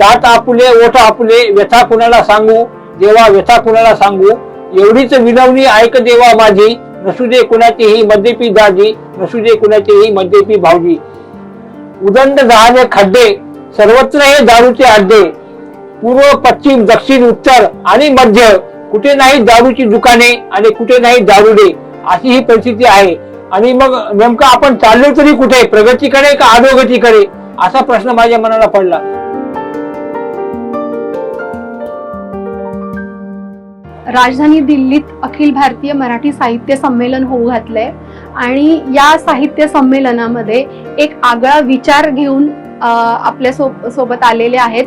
दात आपुले ओठ आपुले व्यथा कुणाला सांगू? देवा व्यथा कुणाला सांगू? एवढीच विनवणी ऐक देवा माझी. नसू दे कुणाचीही मद्यपी दाजी नसू दे कुणाचीही मद्यपी भावजी उदंड जहाजे खड्डे सर्वत्र हे दारूचे अड्डे. पूर्व पश्चिम दक्षिण उत्तर आणि मध्य कुठे नाही दारूची दुकाने आणि कुठे नाही दारुडे अशी ही परिस्थिती आहे. आणि मग नेमकं आपण चाललो तरी कुठे? प्रगतीकडे का अधोगतीकडे? असा प्रश्न माझ्या मनाला पडला. राजधानी दिल्लीत अखिल भारतीय मराठी साहित्य संमेलन होऊ घातलंय. आणि या साहित्य संमेलनामध्ये एक आगळा विचार घेऊन आपल्या सो सोबत आलेले आहेत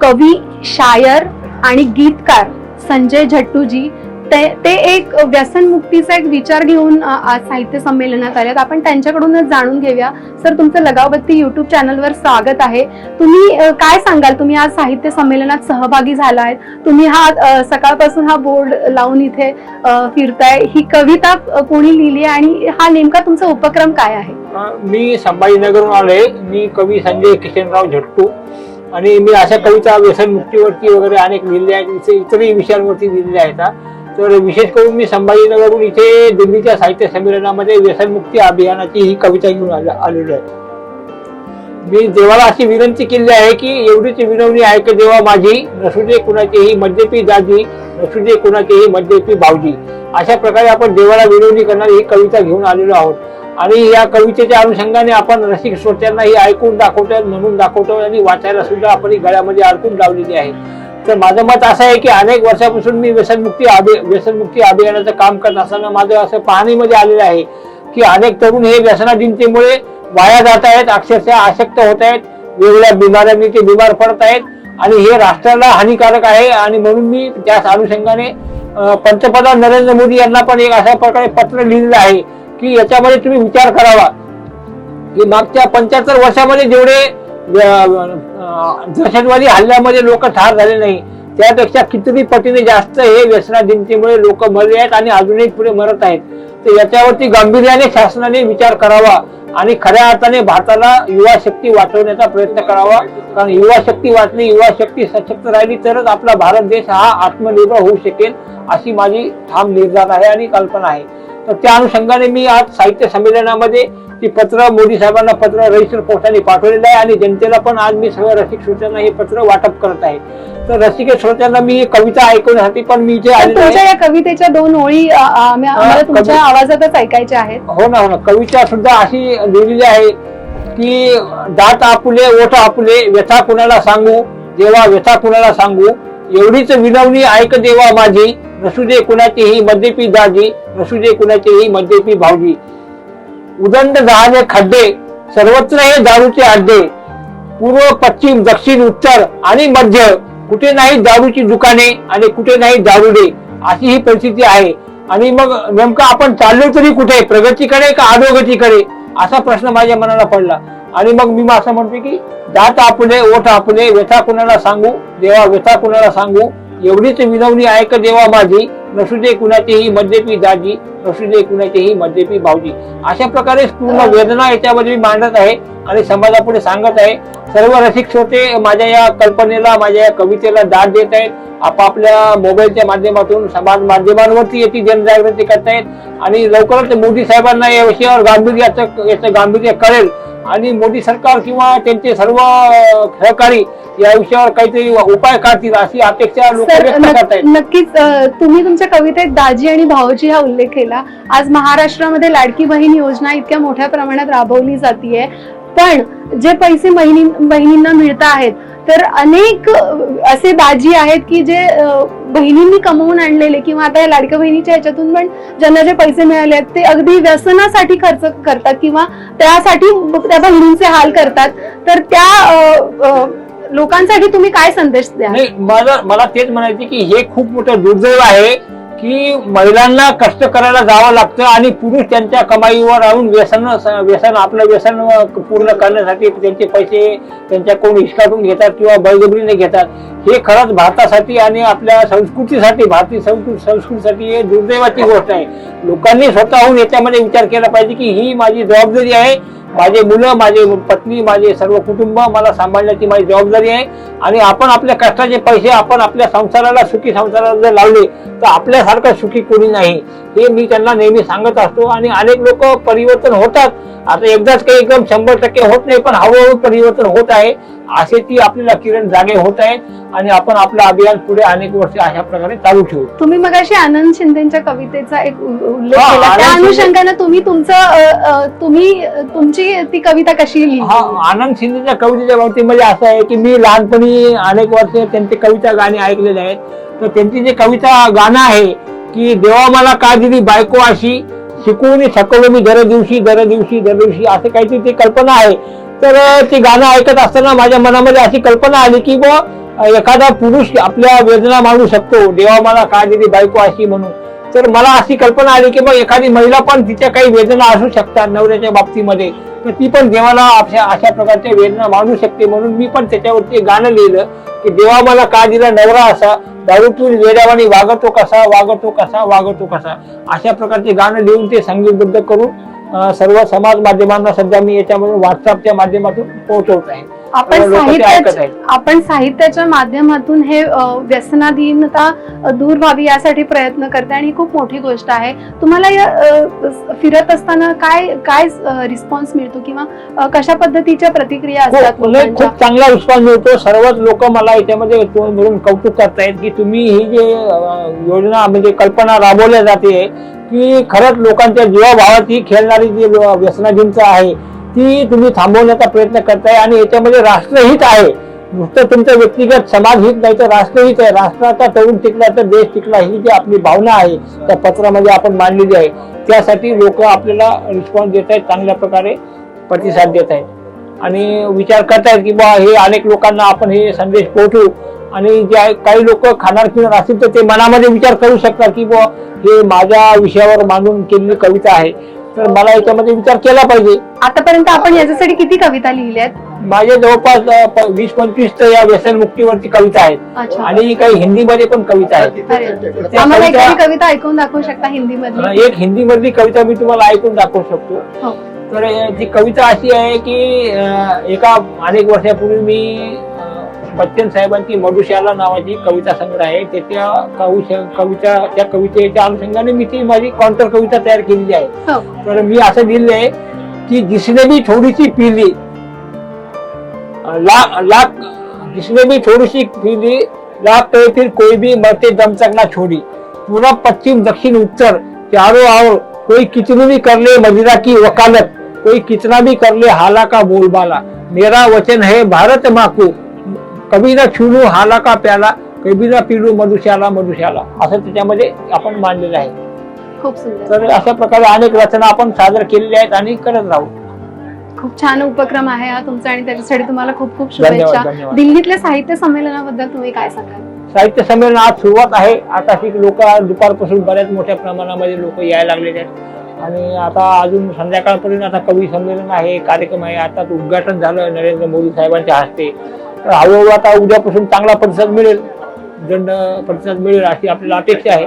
कवी शायर आणि गीतकार संजय झट्टूजी. ते ते एक व्यसनमुक्तीचा एक विचार घेऊन आज साहित्य संमेलनात आलेत आपण त्यांच्याकडूनच जाणून घेऊया. सर तुमचं लगावबत्ती युट्यूब चॅनलवर स्वागत आहे. तुम्ही काय सांगाल? तुम्ही आज साहित्य संमेलनात सहभागी झाला आहे. तुम्ही हा सकाळपासून हा बोर्ड लावून इथे फिरताय. ही कविता कोणी लिहिली आहे आणि हा नेमका तुमचा उपक्रम काय आहे? मी संभाजीनगरहून आलोय. मी कवी संजय किशनराव झट्टू आणि मी अशा कविता व्यसनमुक्तीवरती वगैरे अनेक लिहिल्या आहेत. इतरही विषयांवरती लिहिलेल्या आहेत. तर विशेष करून मी संभाजीनगरहून इथे दिल्लीच्या साहित्य संमेलनामध्ये व्यसनमुक्ती अभियानाची ही कविता घेऊन आलेली आलेलो आहे. मी देवाला अशी विनंती केली आहे की एवढीच विनवणी ऐक देवा माझी नसू दे कुणाचीही मद्यपी दादी नसू दे कुणाचीही मद्यपी भावजी. अशा प्रकारे आपण देवाला विनवणी करणारी ही कविता घेऊन आलेलो आहोत. आणि या कवितेच्या अनुषंगाने आपण रसिक श्रोत्यांना ही ऐकून दाखवतो म्हणून दाखवतो आणि वाचायला सुद्धा आपण ही गळ्यामध्ये अडकून लावलेली आहे. तर माझं मत असं आहे की अनेक वर्षापासून मी व्यसनमुक्ती अभि व्यसनमुक्ती अभियानाचं काम करत असताना माझं असं पाहणीमध्ये आलेलं आहे की अनेक तरुण हे व्यसनाधीनतेमुळे वाया जात आहेत अक्षरशः आसक्त होत आहेत वेगवेगळ्या बिमाऱ्यांनी ते बिमार पडत आहेत आणि हे राष्ट्राला हानिकारक आहे आणि म्हणून मी त्याच अनुषंगाने पंतप्रधान नरेंद्र मोदी यांना पण एक अशा प्रकारे पत्र लिहिलेलं आहे की याच्यामध्ये तुम्ही विचार करावा. की मागच्या पंच्याहत्तर वर्षामध्ये जेवढे दहशतवादी हल्ल्यामध्ये लोक ठार झाले नाही. त्यापेक्षा कितीतरी पटीने जास्त हे व्यसनाधीनतेमुळे लोक मरले आहेत आणि अजूनही पुढे मरत आहेत. तर याच्यावरती गांभीर्याने शासनाने विचार करावा आणि खऱ्या अर्थाने भारताला युवा शक्ती वाचवण्याचा प्रयत्न करावा. कारण युवा शक्ती वाचली युवा शक्ती सशक्त राहिली तरच आपला भारत देश हा आत्मनिर्भर होऊ शकेल अशी माझी ठाम निर्धार आहे आणि कल्पना आहे. तर त्या अनुषंगाने मी आज साहित्य संमेलनामध्ये ती पत्र मोदी साहेबांना पत्र रजिस्टर पोस्टाने पाठवलेलं आहे आणि जनतेला पण आज मी सगळ्या रसिक श्रोत्यांना हे पत्र वाटप करत आहे. तर रसिक श्रोत्यांना मी कविता ऐकवण्यासाठी पण मी तुमच्या आहे या कवितेच्या दोन ओळी आम्हाला तुमच्या आवाजातच ऐकायच्या आहेत. हो ना हो ना. कविता सुद्धा अशी लिहिलेली आहे की दात आपुले ओठ आपुले व्यथा कुणाला सांगू? देवा व्यथा कुणाला सांगू? एवढीच विनवणी ऐक देवा माझी नसू दे कुणाचीही मद्यपी दाजी असू दे कुणाचीही मद्यपी भावजी उदंड जहाजे खड्डे सर्वत्र हे दारूचे अड्डे पूर्व पश्चिम दक्षिण उत्तर आणि मध्य. कुठे नाही दारूची दुकाने आणि कुठे नाही दारुडे. अशी ही परिस्थिती आहे. आणि मग नेमकं आपण चाललो तरी कुठे? प्रगतीकडे का अधोगतीकडे? असा प्रश्न माझ्या मनाला पडला. आणि मग मी असं म्हणतो की दात आपले ओठ आपले व्यथा कुणाला सांगू? देवा व्यथा कुणाला सांगू? एवढीच विनवणी का देवा माझी? नसू दे कुणाचीही मद्यपी दाजी नसू दे कुणाचीही मद्यपी भावजी अशा प्रकारे पूर्ण वेदना याच्यामध्ये मी मांडत आहे आणि समाजापुढे सांगत आहे. सर्व रसिक श्रोते माझ्या या कल्पनेला माझ्या या कवितेला दाद देत आहेत. आपापल्या मोबाईलच्या माध्यमातून समाज माध्यमांवरती याची जनजागृती करतायत. आणि लवकरच मोदी साहेबांना या विषयावर गांभीर्याचं याचं गांभीर्य कळेल. आणि मोदी सरकार किंवा त्यांचे सर्व सहकारी या विषयावर काहीतरी उपाय काढतील अशी अपेक्षा लोक व्यक्त नक्कीच तुम्ही तुमच्या कवितेत दाजी आणि भाऊजी हा उल्लेख केला. आज महाराष्ट्रामध्ये लाडकी बहीण योजना इतक्या मोठ्या प्रमाणात राबवली जातीये. पण जे पैसे बहिणींना मिळत आहेत तर अनेक असे दाजी आहेत की जे बहिणींनी कमवून आणलेले किंवा आता या लाडक्या बहिणीच्या ह्याच्यातून पण ज्यांना जे पैसे मिळाले आहेत ते अगदी व्यसनासाठी खर्च करतात किंवा त्यासाठी त्या बहिणींचे हाल करतात. तर त्या लोकांसाठी तुम्ही काय संदेश द्या मला मला तेच म्हणायचे की हे खूप मोठं दुर्दैव आहे. की महिलांना कष्ट करायला जावं लागतं आणि पुरुष त्यांच्या कमाईवर राहून व्यसन व्यसन आपलं व्यसन पूर्ण करण्यासाठी त्यांचे पैसे त्यांच्याकडून हिसकाटून घेतात किंवा बळजबरीने घेतात. हे खरंच भारतासाठी आणि आपल्या संस्कृतीसाठी भारतीय संस्कृती संस्कृतीसाठी हे दुर्दैवाची गोष्ट आहे. लोकांनी स्वतःहून याच्यामध्ये विचार केला पाहिजे की ही माझी जबाबदारी आहे. माझे मुलं माझे पत्नी माझे सर्व कुटुंब मला सांभाळण्याची माझी जबाबदारी आहे. आणि आपण आपल्या कष्टाचे पैसे आपण आपल्या संसाराला सुखी संसाराला जर लावले तर आपल्यासारखं सुखी कोणी नाही. हे मी त्यांना नेहमी सांगत असतो. आणि अनेक लोक परिवर्तन होतात. आता एकदाच काही एकदम शंभर टक्के होत नाही पण हळूहळू परिवर्तन होत आहे. असे ती आपल्याला किरण जागे होत आहेत आणि आपण आपलं अभियान पुढे अनेक वर्ष अशा प्रकारे चालू ठेवू. तुम्ही मगाशी आनंद शिंदेच्या कवितेचा एक उल्लेख केला. त्या अनुषंगाने तुम्ही तुमचं तुम्ही तुमची ती कविता कशी लिहिली? हा आनंद शिंदेच्या कवितेच्या बाबतीमध्ये असं आहे की मी लहानपणी अनेक वर्ष त्यांची कविता गाणी ऐकलेली आहेत. तर त्यांची जी कविता गाणं आहे की देवा मला का दिली बायको अशी शिकवून थकवलं मी दर दिवशी दर दिवशी दर दिवशी असं काहीतरी ती कल्पना आहे. तर ती गाणं ऐकत असताना माझ्या मनामध्ये अशी कल्पना आली की बुवा एखादा पुरुष आपल्या वेदना मांडू शकतो. देवा मला का दिली बायको अशी म्हणून. तर मला अशी कल्पना आली की मग एखादी महिला पण तिच्या काही वेदना असू शकतात नवऱ्याच्या बाबतीमध्ये. तर ती पण देवाला अशा अशा प्रकारच्या वेदना मांडू शकते म्हणून मी पण त्याच्यावरती गाणं लिहिलं की देवा मला का दिला नवरा असा? दारूतून पिऊन वागतो कसा? वागतो कसा? वागतो कसा? अशा प्रकारचे गाणं लिहून ते संगीतबद्ध करून सर्व समाज माध्यमांना सध्या मी याच्यामध्ये व्हॉट्सअपच्या माध्यमातून पोहोचवत आहे आपण साहित्याच्या. आपण साहित्याच्या माध्यमातून हे व्यसनाधीनता दूर व्हावी यासाठी प्रयत्न करते आणि ही खूप मोठी गोष्ट आहे. तुम्हाला या फिरत असताना काय काय रिस्पॉन्स मिळतो किंवा कशा पद्धतीच्या प्रतिक्रिया असतात खूप चांगला रिस्पॉन्स मिळतो. सर्वच लोक मला याच्यामध्ये भरून कौतुक करतायत की तुम्ही ही जे योजना म्हणजे कल्पना राबवल्या जाते की खरंच लोकांच्या जीवाभावाची खेळणारी जी लो- आहे ती तुम्ही थांबवण्याचा प्रयत्न करताय आणि याच्यामध्ये राष्ट्रहित आहे. नुसतं तुमचं व्यक्तिगत समाजहित नाही तर राष्ट्रहित आहे. राष्ट्राचा तरुण टिकला तर देश टिकला ही जी आपली भावना आहे त्या पत्रामध्ये आपण मांडलेली आहे. त्यासाठी लोक आपल्याला रिस्पॉन्स देत आहेत चांगल्या प्रकारे प्रतिसाद देत आहेत. आणि विचार करतायत की बा हे अनेक लोकांना आपण हे संदेश पोहोचू आणि जे आहे- काही लोक खाणार पिणार असतील तर ते मनामध्ये विचार करू शकतात की बुवा हे माझ्या विषयावर मांडून केलेली कविता आहे. तर मला याच्यामध्ये विचार केला पाहिजे. आतापर्यंत आपण याच्यासाठी किती कविता लिहिल्या आहेत माझे जवळपास वीस पंचवीस तर या व्यसन मुक्तीवरती कविता आहेत. आणि काही हिंदीमध्ये पण कविता आहेत. आम्हाला कविता- ऐकून दाखवू शकता हिंदी अ, मधली एक हिंदी मधली कविता मी तुम्हाला ऐकून दाखवू शकतो. हो. तर ती कविता अशी आहे की एका अनेक वर्षापूर्वी मी बच्चन साहेबांची मधुशाला नावाची कविता संग्रह आहे. त्याच्या कवि कविता त्या कवितेच्या अनुषंगाने मी ती माझी काउंटर कविता तयार केलेली आहे. हो. तर मी असं लिहिलं आहे की जिसने भी थोडीशी पिली लाख लाख जिसने भी थोडीशी पिली लाख तो फिर कोई भी मरते दम तक ना छोड़ी पूरा पश्चिम दक्षिण उत्तर चारों ओर कोई कितनी भी कर ले मदिरा की वकालत कोई कितना भी कर ले हाला का बोलबाला. मेरा वचन है भारत माँ को. कभी ना छुलू हाला का प्याला कभी ना पिलू मधुशाला मधुशाला. असं त्याच्यामध्ये आपण मांडलेलं आहे. खूप सुंदर. तर अशा प्रकारे अनेक रचना आपण सादर केलेल्या आहेत आणि करत राहू. खूप छान उपक्रम आहे हा तुमचा आणि त्याच्यासाठी तुम्हाला खूप खूप शुभेच्छा. धन्यवाद. दिल्लीतल्या साहित्य संमेलनाबद्दल तुम्ही काय सांगाल? साहित्य संमेलन आज सुरुवात आहे. आता शिक लोक दुपारपासून बऱ्याच मोठ्या प्रमाणामध्ये लोक यायला लागलेले आहेत. आणि आता अजून संध्याकाळपर्यंत आता कवी संमेलन आहे कार्यक्रम आहे. आता उद्घाटन झालं नरेंद्र मोदी साहेबांच्या हस्ते. तर हळूहळू आता उद्यापासून चांगला प्रतिसाद मिळेल. दंड प्रतिसाद मिळेल अशी आपल्याला अपेक्षा आहे.